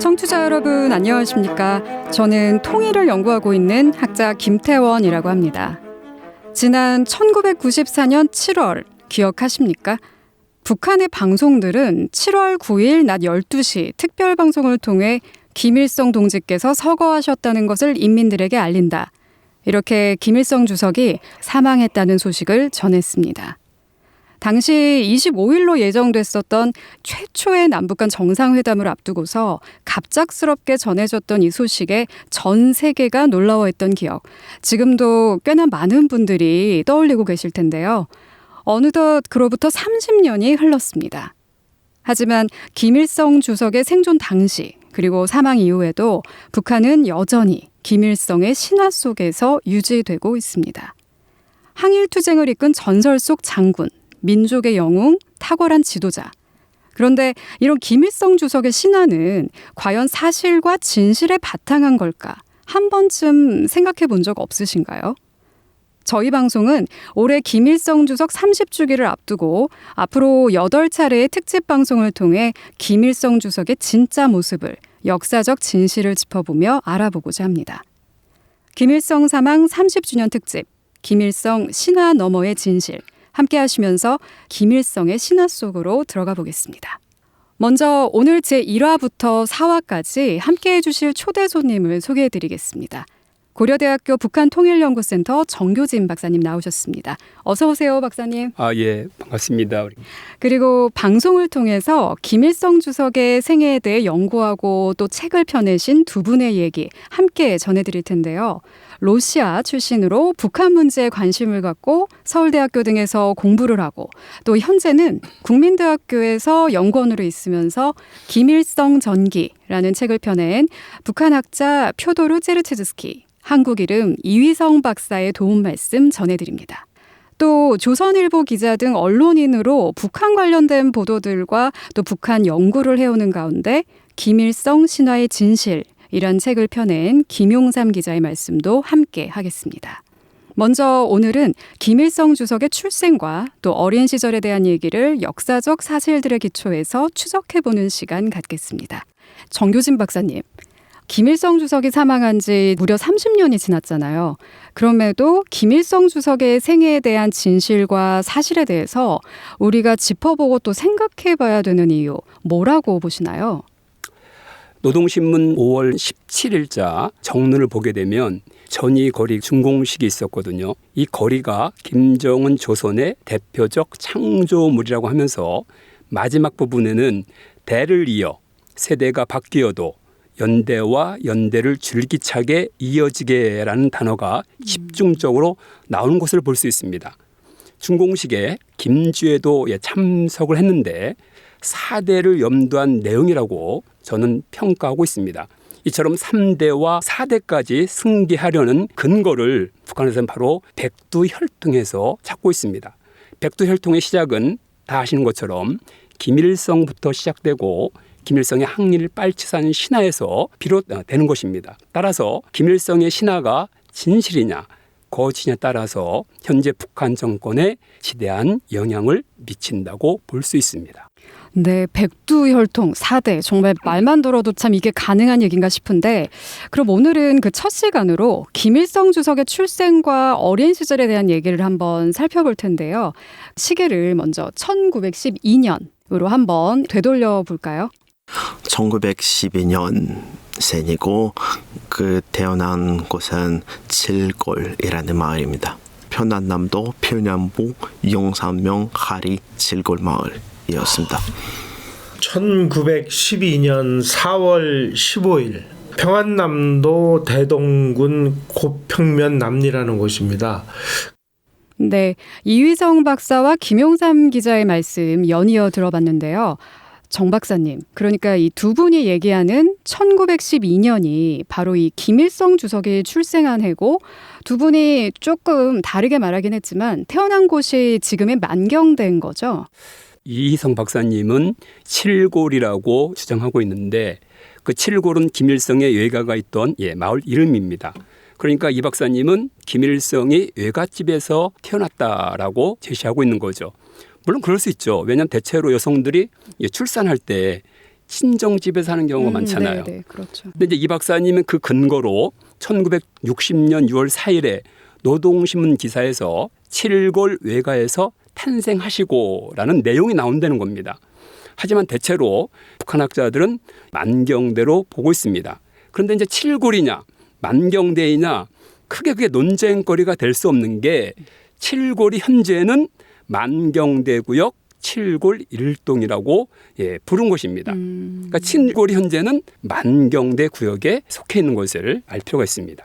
청취자 여러분 안녕하십니까? 저는 통일을 연구하고 있는 학자 김태원이라고 합니다. 지난 1994년 7월 기억하십니까? 북한의 방송들은 7월 9일 낮 12시 특별 방송을 통해 김일성 동지께서 서거하셨다는 것을 인민들에게 알린다. 이렇게 김일성 주석이 사망했다는 소식을 전했습니다. 당시 25일로 예정됐었던 최초의 남북 간 정상회담을 앞두고서 갑작스럽게 전해졌던 이 소식에 전 세계가 놀라워했던 기억. 지금도 꽤나 많은 분들이 떠올리고 계실 텐데요. 어느덧 그로부터 30년이 흘렀습니다. 하지만 김일성 주석의 생존 당시 그리고 사망 이후에도 북한은 여전히 김일성의 신화 속에서 유지되고 있습니다. 항일 투쟁을 이끈 전설 속 장군, 민족의 영웅, 탁월한 지도자. 그런데 이런 김일성 주석의 신화는 과연 사실과 진실에 바탕한 걸까? 한 번쯤 생각해 본 적 없으신가요? 저희 방송은 올해 김일성 주석 30주기를 앞두고 앞으로 8차례의 특집 방송을 통해 김일성 주석의 진짜 모습을 역사적 진실을 짚어보며 알아보고자 합니다. 김일성 사망 30주년 특집 김일성 신화 너머의 진실 함께 하시면서 김일성의 신화 속으로 들어가 보겠습니다. 먼저 오늘 제 1화부터 4화까지 함께 해주실 초대 손님을 소개해 드리겠습니다. 고려대학교 북한통일연구센터 정교진 박사님 나오셨습니다. 어서 오세요, 박사님. 아, 예, 반갑습니다. 그리고 방송을 통해서 김일성 주석의 생애에 대해 연구하고 또 책을 펴내신 두 분의 얘기 함께 전해 드릴 텐데요. 로시아 출신으로 북한 문제에 관심을 갖고 서울대학교 등에서 공부를 하고 또 현재는 국민대학교에서 연구원으로 있으면서 김일성 전기라는 책을 펴낸 북한 학자 표도르 제르체즈스키 한국 이름 이휘성 박사의 도움 말씀 전해드립니다. 또 조선일보 기자 등 언론인으로 북한 관련된 보도들과 또 북한 연구를 해오는 가운데 김일성 신화의 진실 이런 책을 펴낸 김용삼 기자의 말씀도 함께 하겠습니다. 먼저 오늘은 김일성 주석의 출생과 또 어린 시절에 대한 얘기를 역사적 사실들의 기초에서 추적해보는 시간 갖겠습니다. 정교진 박사님, 김일성 주석이 사망한 지 무려 30년이 지났잖아요. 그럼에도 김일성 주석의 생애에 대한 진실과 사실에 대해서 우리가 짚어보고 또 생각해 봐야 되는 이유, 뭐라고 보시나요? 노동신문 5월 17일자 정론을 보게 되면 전이 거리 준공식이 있었거든요. 이 거리가 김정은 조선의 대표적 창조물이라고 하면서 마지막 부분에는 대를 이어 세대가 바뀌어도 연대와 연대를 줄기차게 이어지게라는 단어가 집중적으로 나오는 것을 볼 수 있습니다. 준공식에 김주애도 예, 참석을 했는데 사대를 염두한 내용이라고 저는 평가하고 있습니다. 이처럼 3대와 4대까지 승계하려는 근거를 북한에서는 바로 백두혈통에서 찾고 있습니다. 백두혈통의 시작은 다 아시는 것처럼 김일성부터 시작되고 김일성의 항일 빨치산 신화에서 비롯되는 것입니다. 따라서 김일성의 신화가 진실이냐 거짓이냐에 따라서 현재 북한 정권에 지대한 영향을 미친다고 볼 수 있습니다. 네, 백두혈통 4대. 정말 말만 들어도 참 이게 가능한 얘기인가 싶은데, 그럼 오늘은 그 첫 시간으로 김일성 주석의 출생과 어린 시절에 대한 얘기를 한번 살펴볼 텐데요. 시계를 먼저 1912년으로 한번 되돌려 볼까요? 1912년 생이고 그 태어난 곳은 칠골이라는 마을입니다. 편안남도 평양부 용산명 하리 칠골 마을 이었습니다. 1912년 4월 15일 평안남도 대동군 고평면 남리라는 곳입니다. 네, 이휘성 박사와 김용삼 기자의 말씀 연이어 들어봤는데요. 정 박사님, 그러니까 이 두 분이 얘기하는 1912년이 바로 이 김일성 주석이 출생한 해고 두 분이 조금 다르게 말하긴 했지만 태어난 곳이 지금의 만경된 거죠. 이희성 박사님은 칠골이라고 주장하고 있는데 그 칠골은 김일성의 외가가 있던 예, 마을 이름입니다. 그러니까 이 박사님은 김일성이 외갓집에서 태어났다라고 제시하고 있는 거죠. 물론 그럴 수 있죠. 왜냐하면 대체로 여성들이 출산할 때 친정 집에 사는 경우가 음, 많잖아요. 네, 네, 그렇죠. 근데 이제 이 박사님은 그 근거로 1960년 6월 4일에 노동신문 기사에서 칠골 외가에서 탄생하시고라는 내용이 나온다는 겁니다. 하지만 대체로 북한 학자들은 만경대로 보고 있습니다. 그런데 이제 칠골이냐 만경대이냐 크게 그게 논쟁거리가 될 수 없는 게 칠골이 현재는 만경대 구역 칠골 일동이라고 예, 부른 것입니다. 음, 그러니까 칠골이 현재는 만경대 구역에 속해 있는 것을 알 필요가 있습니다.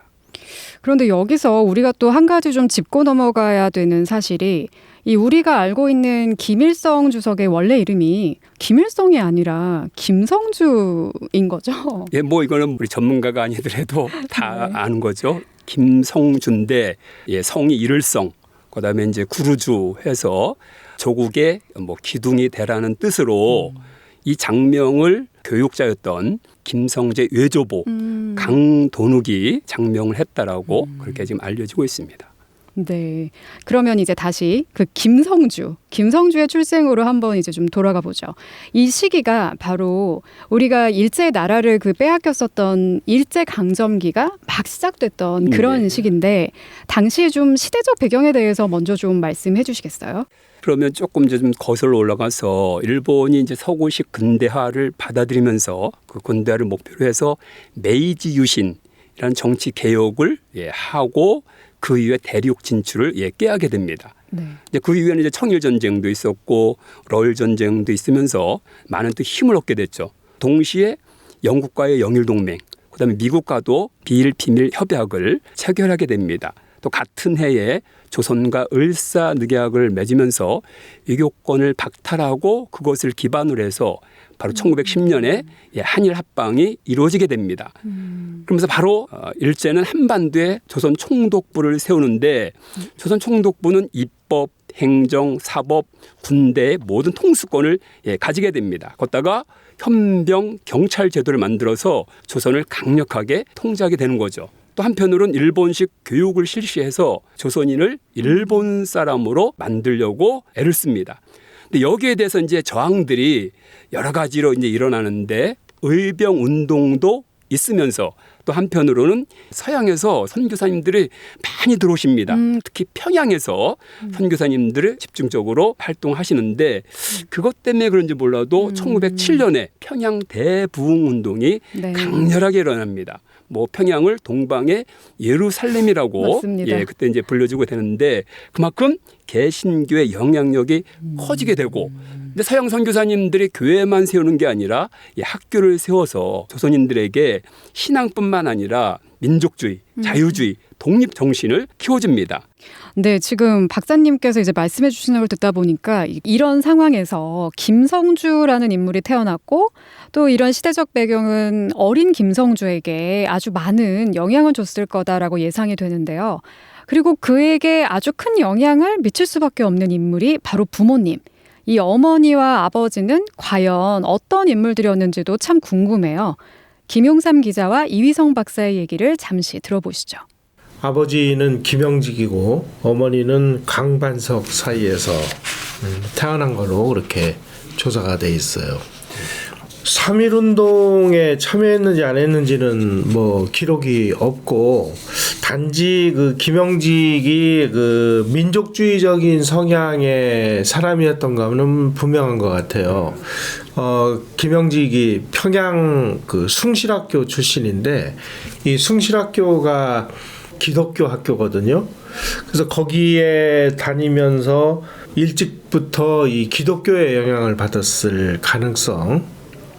그런데 여기서 우리가 또 한 가지 좀 짚고 넘어가야 되는 사실이 이 우리가 알고 있는 김일성 주석의 원래 이름이 김일성이 아니라 김성주인 거죠. 예, 뭐 이거는 우리 전문가가 아니더라도 다 네. 아는 거죠. 김성준대 예, 성이 일을성 그다음에 이제 구루주 해서 조국의 뭐 기둥이 되라는 뜻으로 이 장명을 교육자였던 김성재 외조보 음, 강도둑이 장명을 했다라고 그렇게 지금 알려지고 있습니다. 네. 그러면 이제 다시 그 김성주, 김성주의 출생으로 한번 이제 좀 돌아가 보죠. 이 시기가 바로 우리가 일제 나라를 그 빼앗겼었던 일제 강점기가 막 시작됐던 그런 네. 시기인데 당시 좀 시대적 배경에 대해서 먼저 좀 말씀해 주시겠어요? 그러면 조금 이제 좀 거슬러 올라가서 일본이 이제 서구식 근대화를 받아들이면서 그 근대화를 목표로 해서 메이지 유신이라는 정치 개혁을 예, 하고 그 이후에 대륙 진출을 예, 깨하게 됩니다. 네. 이제 그 이후에는 이제 청일 전쟁도 있었고 러일 전쟁도 있으면서 많은 또 힘을 얻게 됐죠. 동시에 영국과의 영일 동맹, 그다음에 미국과도 비일 비밀 협약을 체결하게 됩니다. 또 같은 해에 조선과 을사늑약을 맺으면서 외교권을 박탈하고 그것을 기반으로 해서 바로 1910년에 예, 한일 합방이 이루어지게 됩니다. 그러면서 바로 어, 일제는 한반도에 조선 총독부를 세우는데 조선 총독부는 입법, 행정, 사법, 군대의 모든 통수권을 예, 가지게 됩니다. 거기다가 현병 경찰 제도를 만들어서 조선을 강력하게 통제하게 되는 거죠. 또 한편으로는 일본식 교육을 실시해서 조선인을 일본 사람으로 만들려고 애를 씁니다. 근데 여기에 대해서 이제 저항들이 여러 가지로 이제 일어나는데 의병 운동도 있으면서 또 한편으로는 서양에서 선교사님들이 많이 들어오십니다. 음. 특히 평양에서 선교사님들을 집중적으로 활동하시는데 그것 때문에 그런지 몰라도 음. 1907년에 평양 대부흥 운동이 네. 강렬하게 일어납니다. 뭐 평양을 동방의 예루살렘이라고 맞습니다. 예 그때 이제 불려주고 되는데 그만큼 개신교의 영향력이 음. 커지게 되고 근데 서양 선교사님들이 교회만 세우는 게 아니라 이 학교를 세워서 조선인들에게 신앙뿐만 아니라 민족주의, 음. 자유주의, 독립 정신을 키워줍니다. 네, 지금 박사님께서 이제 말씀해 주시는 걸 듣다 보니까 이- 이런 상황에서 김성주라는 인물이 태어났고 또 이런 시대적 배경은 어린 김성주에게 아주 많은 영향을 줬을 거다라고 예상이 되는데요. 그리고 그에게 아주 큰 영향을 미칠 수밖에 없는 인물이 바로 부모님. 이 어머니와 아버지는 과연 어떤 인물들이었는지도 참 궁금해요. 김용삼 기자와 이휘성 박사의 얘기를 잠시 들어보시죠. 아버지는 김영직이고 어머니는 강반석 사이에서 음, 태어난 걸로 그렇게 조사가 돼 있어요. 3.1운동에 참여했는지 안 했는지는 뭐 기록이 없고 단지 그 김영직이 그 민족주의적인 성향의 사람이었던 거는 분명한 것 같아요. 어, 김영직이 평양 그 숭실학교 출신인데 이 숭실학교가 기독교 학교거든요. 그래서 거기에 다니면서 일찍부터 이 기독교의 영향을 받았을 가능성.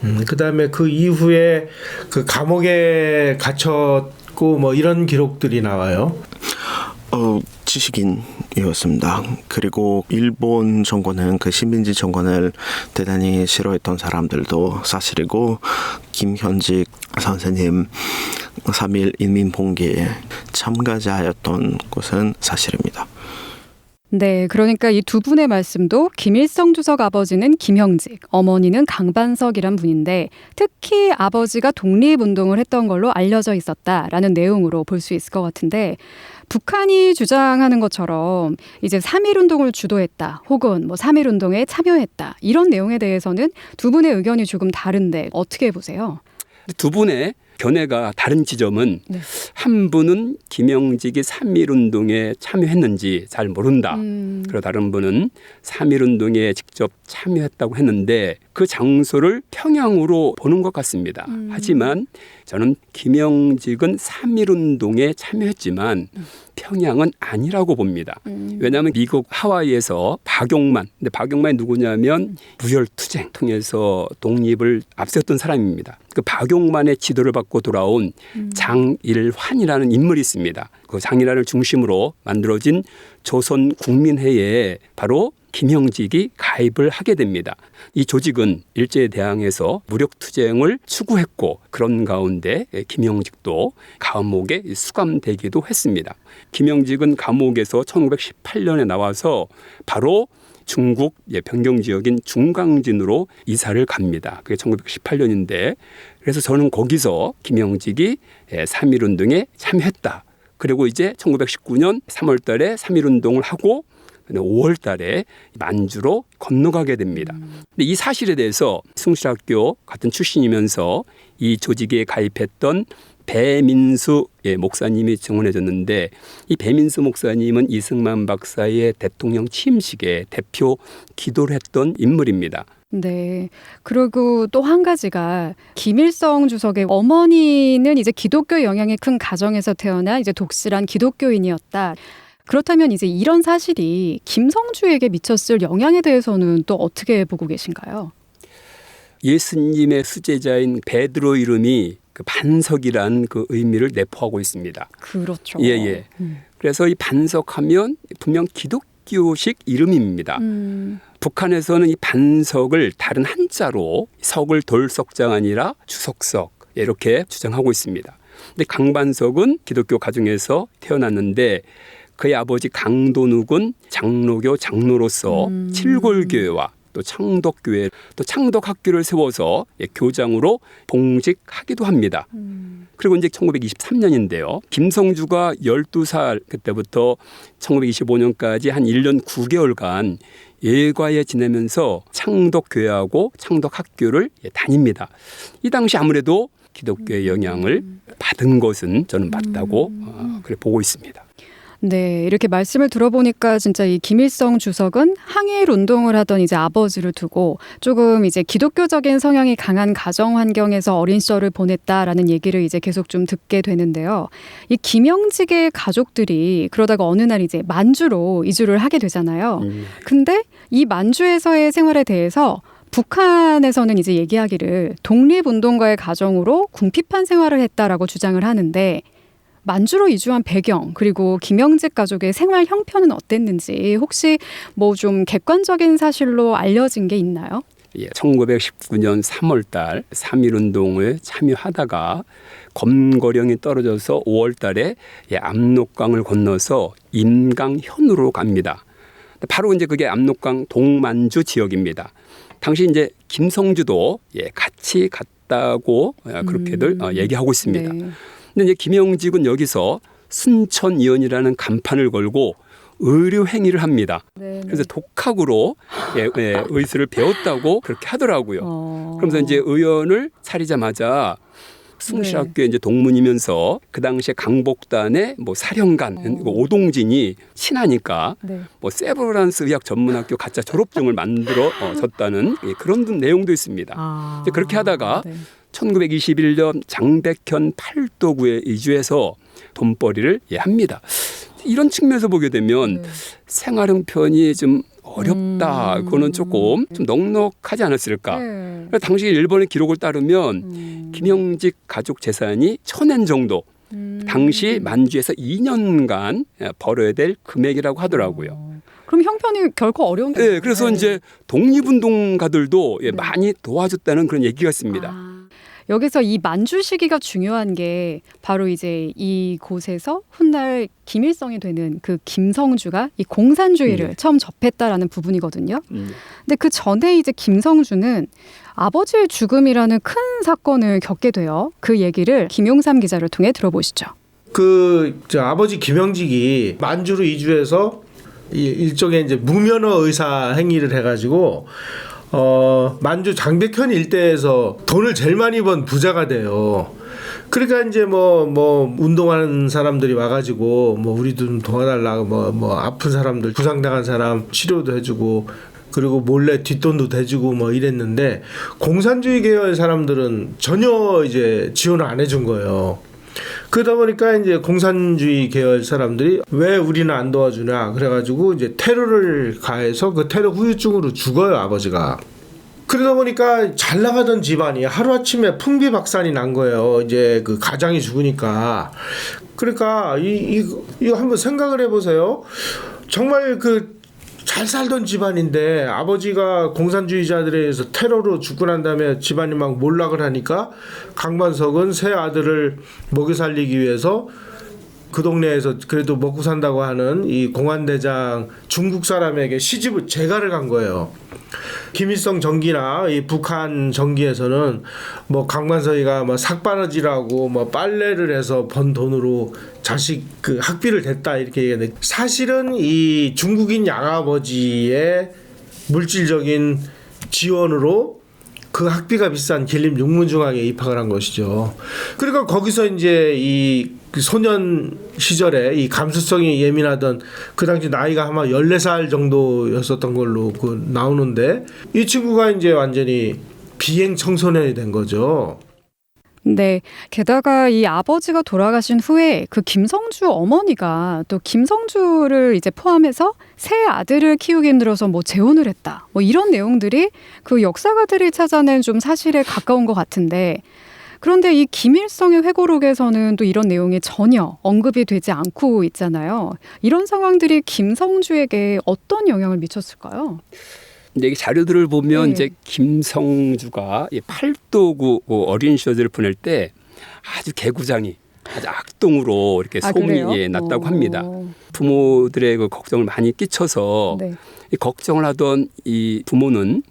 음, 그다음에 그 이후에 그 감옥에 갇혔고 뭐 이런 기록들이 나와요. 어, 지식인이었습니다. 그리고 일본 정권은 그 식민지 정권을 대단히 싫어했던 사람들도 사실이고 김현직 선생님 3.1 인민 봉기에 참가자였던 것은 사실입니다. 네, 그러니까 이 두 분의 말씀도 김일성 주석 아버지는 김형직, 어머니는 강반석이란 분인데 특히 아버지가 독립운동을 했던 걸로 알려져 있었다라는 내용으로 볼 수 있을 것 같은데 북한이 주장하는 것처럼 이제 3.1 운동을 주도했다 혹은 뭐 3.1 운동에 참여했다 이런 내용에 대해서는 두 분의 의견이 조금 다른데 어떻게 보세요? 두 분의 견해가 다른 지점은 네. 한 분은 김영직이 3.1운동에 참여했는지 잘 모른다. 음, 그리고 다른 분은 3.1운동에 직접 참여했다고 했는데 그 장소를 평양으로 보는 것 같습니다. 음. 하지만 저는 김영직은 3.1운동에 참여했지만 평양은 아니라고 봅니다. 음. 왜냐하면 미국 하와이에서 박용만, 근데 박용만이 누구냐면 무혈투쟁 통해서 독립을 앞세웠던 사람입니다. 그 박용만의 지도를 받고 돌아온 장일환이라는 인물이 있습니다. 그 장일환을 중심으로 만들어진 조선 국민회에 바로 김형직이 가입을 하게 됩니다. 이 조직은 일제에 대항해서 무력 투쟁을 추구했고 그런 가운데 김형직도 감옥에 수감되기도 했습니다. 김형직은 감옥에서 1918년에 나와서 바로 중국 예, 변경 지역인 중강진으로 이사를 갑니다. 그게 1918년인데 그래서 저는 거기서 김영직이 3.1 운동에 참여했다. 그리고 이제 1919년 3월 달에 3.1 운동을 하고 5월 달에 만주로 건너가게 됩니다. 근데 이 사실에 대해서 숭실학교 같은 출신이면서 이 조직에 가입했던 배민수 예, 목사님이 증언해 줬는데 이 배민수 목사님은 이승만 박사의 대통령 취임식에 대표 기도를 했던 인물입니다. 네. 그리고 또 한 가지가 김일성 주석의 어머니는 이제 기독교 영향이 큰 가정에서 태어나 이제 독실한 기독교인이었다. 그렇다면 이제 이런 사실이 김성주에게 미쳤을 영향에 대해서는 또 어떻게 보고 계신가요? 예수님의 수제자인 베드로 이름이 그 반석이란 그 의미를 내포하고 있습니다. 그렇죠. 예, 예. 음. 그래서 이 반석하면 분명 기독교식 이름입니다. 음, 북한에서는 이 반석을 다른 한자로 석을 돌석자가 아니라 주석석 이렇게 주장하고 있습니다. 근데 강반석은 기독교 가정에서 태어났는데 그의 아버지 강도눅은 장로교 장로로서 음. 칠골교회와 또 창덕교회 또 창덕학교를 세워서 예, 교장으로 봉직하기도 합니다. 음. 그리고 이제 1923년인데요. 김성주가 12살 그때부터 1925년까지 한 1년 9개월간 예과에 지내면서 창덕교회하고 창덕학교를 예, 다닙니다. 이 당시 아무래도 기독교의 영향을 받은 것은 저는 맞다고 어, 그래 보고 있습니다. 네, 이렇게 말씀을 들어보니까 진짜 이 김일성 주석은 항일 운동을 하던 이제 아버지를 두고 조금 이제 기독교적인 성향이 강한 가정 환경에서 어린 시절을 보냈다라는 얘기를 이제 계속 좀 듣게 되는데요. 이 김영직의 가족들이 그러다가 어느 날 이제 만주로 이주를 하게 되잖아요. 근데 이 만주에서의 생활에 대해서 북한에서는 이제 얘기하기를 독립운동가의 가정으로 궁핍한 생활을 했다라고 주장을 하는데 만주로 이주한 배경 그리고 김영직 가족의 생활 형편은 어땠는지 혹시 뭐 좀 객관적인 사실로 알려진 게 있나요? 예, 1919년 3월 달 3.1 운동을 참여하다가 검거령이 떨어져서 5월 달에 예, 압록강을 건너서 임강현으로 갑니다. 바로 이제 그게 압록강 동만주 지역입니다. 당시 이제 김성주도 예, 같이 갔다고 어, 그렇게들 어, 얘기하고 있습니다. 네. 근데 이제 김영직은 여기서 순천이언이라는 간판을 걸고 의료 행위를 합니다. 네, 그래서 독학으로 예, 예, 의술을 배웠다고 그렇게 하더라고요. 어. 그러면서 이제 의원을 차리자마자 숭실학교에 이제 동문이면서 그 당시에 강복단의 뭐 사령관 어. 오동진이 친하니까 네. 뭐 세브란스 의학 전문학교 가짜 졸업증을 만들어 어, 줬다는 예, 그런 내용도 있습니다. 아. 그렇게 하다가 네. 1921년 장백현 팔도구에 이주해서 돈벌이를 예, 합니다. 이런 측면에서 보게 되면 네. 생활 형편이 좀 어렵다. 음. 그거는 조금 좀 넉넉하지 않았을까. 네. 당시 일본의 기록을 따르면 음. 김영직 가족 재산이 천엔 정도. 음. 당시 만주에서 2년간 벌어야 될 금액이라고 하더라고요. 어. 그럼 형편이 결코 어려운 게 네. 그래서 이제 독립운동가들도 예, 네. 많이 도와줬다는 그런 얘기가 있습니다. 아, 여기서 이 만주 시기가 중요한 게 바로 이제 이 곳에서 훗날 김일성이 되는 그 김성주가 이 공산주의를 네. 처음 접했다라는 부분이거든요. 음. 근데 그 전에 이제 김성주는 아버지의 죽음이라는 큰 사건을 겪게 돼요. 그 얘기를 김용삼 기자를 통해 들어보시죠. 그저 아버지 김영직이 만주로 이주해서 이 일종의 이제 무면허 의사 행위를 해가지고 어 만주 장백현 일대에서 돈을 제일 많이 번 부자가 돼요. 그러니까 이제 뭐뭐 운동하는 사람들이 와가지고 뭐 우리도 좀 도와달라고 뭐뭐 아픈 사람들 부상당한 사람 치료도 해주고 그리고 몰래 뒷돈도 대주고 뭐 이랬는데 공산주의 계열 사람들은 전혀 이제 지원을 안 해준 거예요. 그러다 보니까 이제 공산주의 계열 사람들이 왜 우리는 안 도와주냐 그래가지고 이제 테러를 가해서 그 테러 후유증으로 죽어요 아버지가. 그러다 보니까 잘 나가던 집안이 하루아침에 풍비박산이 난 거예요. 이제 그 가장이 죽으니까. 그러니까 이, 이, 이거 한번 생각을 해보세요. 정말 그 잘 살던 집안인데 아버지가 공산주의자들에 의해서 테러로 죽고 난 다음에 집안이 막 몰락을 하니까 강반석은 새 아들을 먹여 살리기 위해서 그 동네에서 그래도 먹고 산다고 하는 이 공안대장 중국 사람에게 시집을 재가를 간 거예요. 김일성 정기나 이 북한 정기에서는 뭐 강만석이가 뭐 삭바느질하고 뭐 빨래를 해서 번 돈으로 자식 그 학비를 댔다 이렇게 얘기하는데 사실은 이 중국인 양아버지의 물질적인 지원으로 그 학비가 비싼 길림 육문중학에 입학을 한 것이죠. 그러니까 거기서 이제 이 그 소년 시절에 이 감수성이 예민하던 그 당시 나이가 아마 14살 정도였었던 걸로 그 나오는데 이 친구가 이제 완전히 비행 청소년이 된 거죠. 네. 게다가 이 아버지가 돌아가신 후에 그 김성주 어머니가 또 김성주를 이제 포함해서 새 아들을 키우기 힘들어서 뭐 재혼을 했다. 뭐 이런 내용들이 그 역사가들이 찾아낸 좀 사실에 가까운 것 같은데 그런데 이 김일성의 회고록에서는 또 이런 내용이 전혀 언급이 되지 않고 있잖아요. 이런 상황들이 김성주에게 어떤 영향을 미쳤을까요? 근데 이 자료들을 보면 네. 이제 김성주가 이 팔도구 그 어린 시절을 보낼 때 아주 개구장이 아주 악동으로 이렇게 아, 소문이 그래요? 예, 났다고 어. 합니다. 부모들의 그 걱정을 많이 끼쳐서 네. 이 걱정을 하던 이 부모는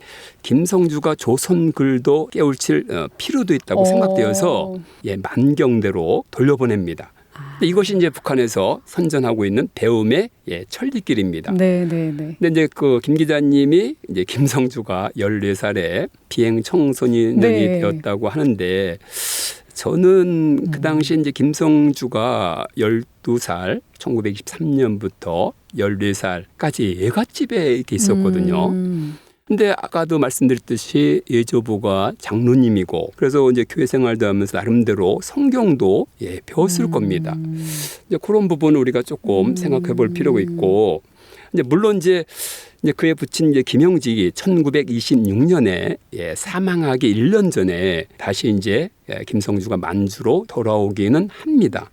김성주가 조선 글도 깨울칠 어, 필요도 있다고 어. 생각되어서 예, 만경대로 돌려보냅니다. 아. 이것이 이제 북한에서 선전하고 있는 배움의 예, 천리길입니다. 네, 네, 네. 근데 이제 그 김 기자님이 이제 김성주가 14살에 비행 청소년이 네. 되었다고 하는데 저는 그 당시 이제 김성주가 12살 1923년부터 14살까지 예갓집에 이렇게 있었거든요. 음. 근데 아까도 말씀드렸듯이 예조부가 장로님이고 그래서 이제 교회 생활도 하면서 나름대로 성경도 예, 배웠을 겁니다. 이제 그런 부분을 우리가 조금 음. 생각해 볼 필요가 있고 이제 물론 이제 이제 그에 붙인 이제 김영직이 1926년에 예, 사망하기 1년 전에 다시 이제 예, 김성주가 만주로 돌아오기는 합니다.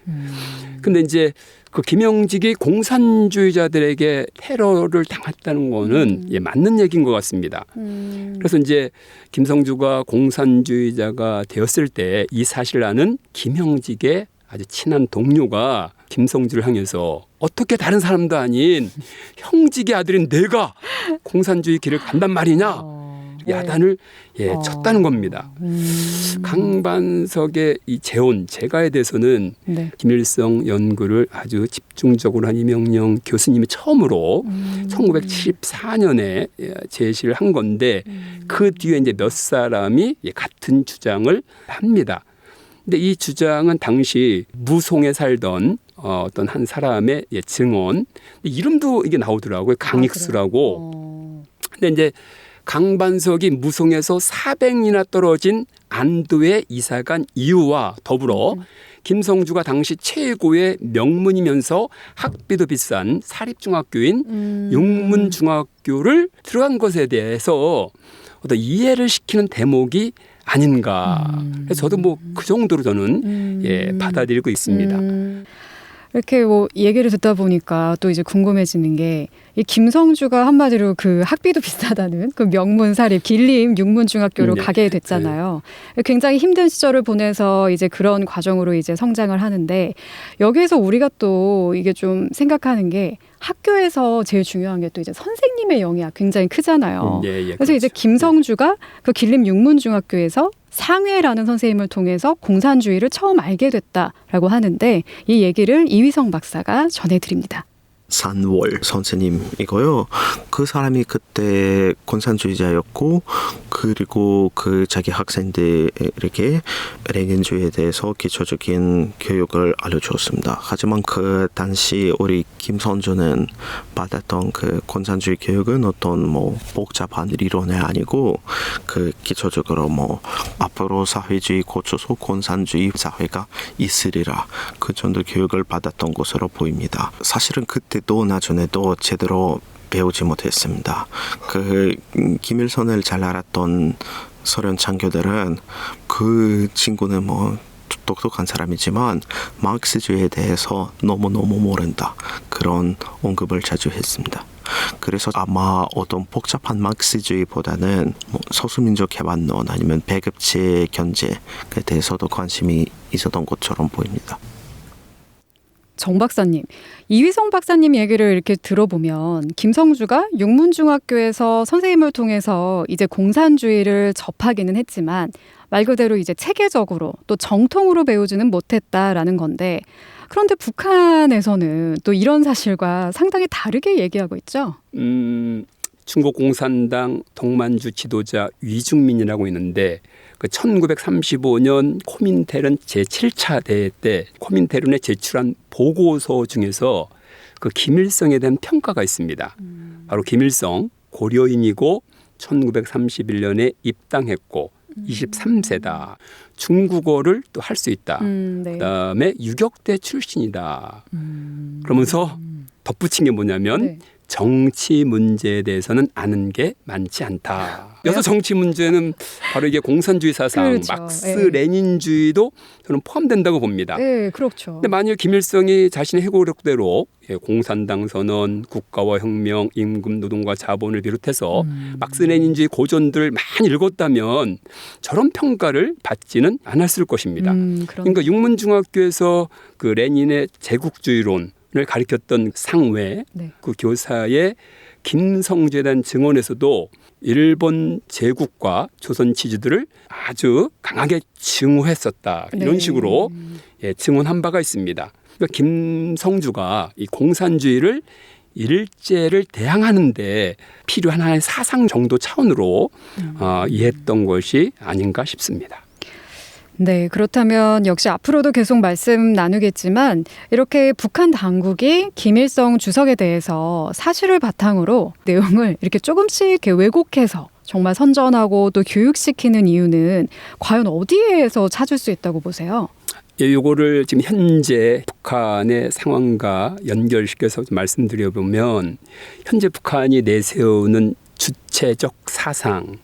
근데 이제 그 김영직이 공산주의자들에게 테러를 당했다는 거는 예, 맞는 얘기인 것 같습니다. 음. 그래서 이제 김성주가 공산주의자가 되었을 때 이 사실을 아는 김영직의 아주 친한 동료가 김성주를 향해서 어떻게 다른 사람도 아닌 형직의 아들인 내가 공산주의 길을 간단 말이냐 어. 야단을 예, 어. 쳤다는 겁니다. 음. 강반석의 이 재혼 재가에 대해서는 네. 김일성 연구를 아주 집중적으로 한 이명령 교수님이 처음으로 음. 1974년에 예, 제시를 한 건데 음. 그 뒤에 이제 몇 사람이 예, 같은 주장을 합니다. 근데 이 주장은 당시 무송에 살던 어, 어떤 한 사람의 예, 증언 이름도 이게 나오더라고요. 강익수라고. 어. 근데 이제 강반석이 무송에서 400리나 떨어진 안도에 이사간 이유와 더불어 김성주가 당시 최고의 명문이면서 학비도 비싼 사립중학교인 음. 육문중학교를 들어간 것에 대해서 어떤 이해를 시키는 대목이 아닌가. 음. 그래서 저도 뭐 그 정도로 저는 음. 예, 받아들이고 있습니다. 음. 이렇게 뭐 얘기를 듣다 보니까 또 이제 궁금해지는 게 이 김성주가 한마디로 그 학비도 비싸다는 그 명문 사립 길림 육문 중학교로 네. 가게 됐잖아요. 굉장히 힘든 시절을 보내서 이제 그런 과정으로 이제 성장을 하는데 여기에서 우리가 또 이게 좀 생각하는 게 학교에서 제일 중요한 게 또 이제 선생님의 영향 굉장히 크잖아요. 예, 예, 그래서 이제 그렇죠. 김성주가 그 길림 육문중학교에서 상회라는 선생님을 통해서 공산주의를 처음 알게 됐다라고 하는데 이 얘기를 이휘성 박사가 전해드립니다. 산월 선생님이고요. 그 사람이 그때 공산주의자였고 그리고 그 자기 학생들에게 레닌주의에 대해서 기초적인 교육을 알려주었습니다. 하지만 그 당시 우리 김선주는 받았던 그 공산주의 교육은 어떤 뭐 복잡한 이론이 아니고 그 기초적으로 뭐 앞으로 사회주의 고쳐서 공산주의 사회가 있으리라 그 정도 교육을 받았던 것으로 보입니다. 사실은 그때 도 나중에도 제대로 배우지 못했습니다. 그 음, 김일성을 잘 알았던 소련 장교들은 그 친구는 뭐 똑똑한 사람이지만 마르크스주의에 대해서 너무너무 모른다. 그런 언급을 자주 했습니다. 그래서 아마 어떤 복잡한 마르크스주의보다는 뭐 소수민족 개발론 아니면 배급제 견제에 대해서도 관심이 있었던 것처럼 보입니다. 정 박사님, 이휘성 박사님 얘기를 이렇게 들어보면 김성주가 육문중학교에서 선생님을 통해서 이제 공산주의를 접하기는 했지만 말 그대로 이제 체계적으로 또 정통으로 배우지는 못했다라는 건데 그런데 북한에서는 또 이런 사실과 상당히 다르게 얘기하고 있죠. 음, 중국 공산당 동만주 지도자 위중민이라고 있는데 그 1935년 코민테른 제7차 대회 때 코민테른에 제출한 보고서 중에서 그 김일성에 대한 평가가 있습니다. 바로 김일성 고려인이고 1931년에 입당했고 23세다. 중국어를 또 할 수 있다. 음, 네. 그다음에 유격대 출신이다. 그러면서 덧붙인 게 뭐냐면 네. 정치 문제에 대해서는 아는 게 많지 않다. 여기서 정치 문제는 바로 이게 공산주의 사상, 그렇죠. 막스 예. 레닌주의도 저는 포함된다고 봅니다. 네, 그렇죠. 근데 만일 김일성이 자신의 해고력대로 예, 공산당 선언, 국가와 혁명, 임금, 노동과 자본을 비롯해서 음. 막스 레닌주의 고전들을 많이 읽었다면 저런 평가를 받지는 않았을 것입니다. 음, 그러니까 육문중학교에서 그 레닌의 제국주의론 을 가르쳤던 상회 네. 그 교사의 대한 증언에서도 일본 제국과 조선 치주들을 아주 강하게 증오했었다 이런 네. 식으로 예, 증언한 바가 있습니다. 그러니까 김성주가 이 공산주의를 일제를 대항하는데 필요한 하나의 사상 정도 차원으로 어, 이해했던 것이 아닌가 싶습니다. 네, 그렇다면 역시 앞으로도 계속 말씀 나누겠지만 이렇게 북한 당국이 김일성 주석에 대해서 사실을 바탕으로 내용을 이렇게 조금씩 이렇게 왜곡해서 정말 선전하고 또 교육시키는 이유는 과연 어디에서 찾을 수 있다고 보세요? 예, 요거를 지금 현재 북한의 상황과 연결시켜서 좀 말씀드려 보면 현재 북한이 내세우는 주체적 사상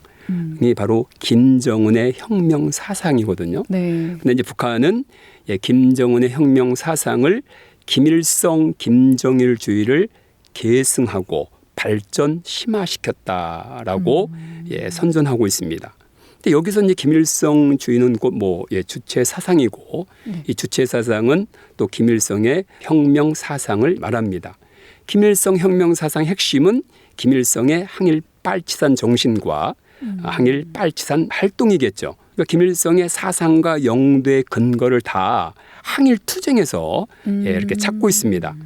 이 바로 김정은의 혁명 사상이거든요. 네. 근데 이제 북한은 예, 김정은의 혁명 사상을 김일성 김정일주의를 계승하고 발전 심화시켰다라고 예, 선전하고 있습니다. 근데 여기서 이제 김일성 주의는 곧뭐 예, 주체 사상이고 이 주체 사상은 또 김일성의 혁명 사상을 말합니다. 김일성 혁명 사상 핵심은 김일성의 항일 빨치산 정신과 아, 항일 빨치산 활동이겠죠. 그러니까 김일성의 사상과 영도의 근거를 다 항일 투쟁에서 예, 이렇게 찾고 있습니다.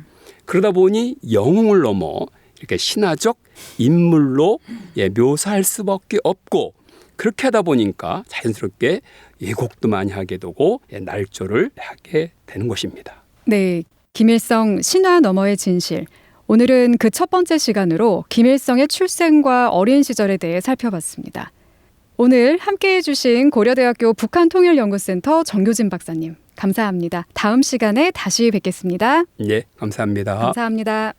그러다 보니 영웅을 넘어 이렇게 신화적 인물로 예, 묘사할 수밖에 없고 그렇게 하다 보니까 자연스럽게 예곡도 많이 하게 되고 예, 날조를 하게 되는 것입니다. 네. 김일성 신화 너머의 진실. 오늘은 그 첫 번째 시간으로 김일성의 출생과 어린 시절에 대해 살펴봤습니다. 오늘 함께 해주신 고려대학교 북한통일연구센터 정교진 박사님, 감사합니다. 다음 시간에 다시 뵙겠습니다. 예, 감사합니다. 감사합니다.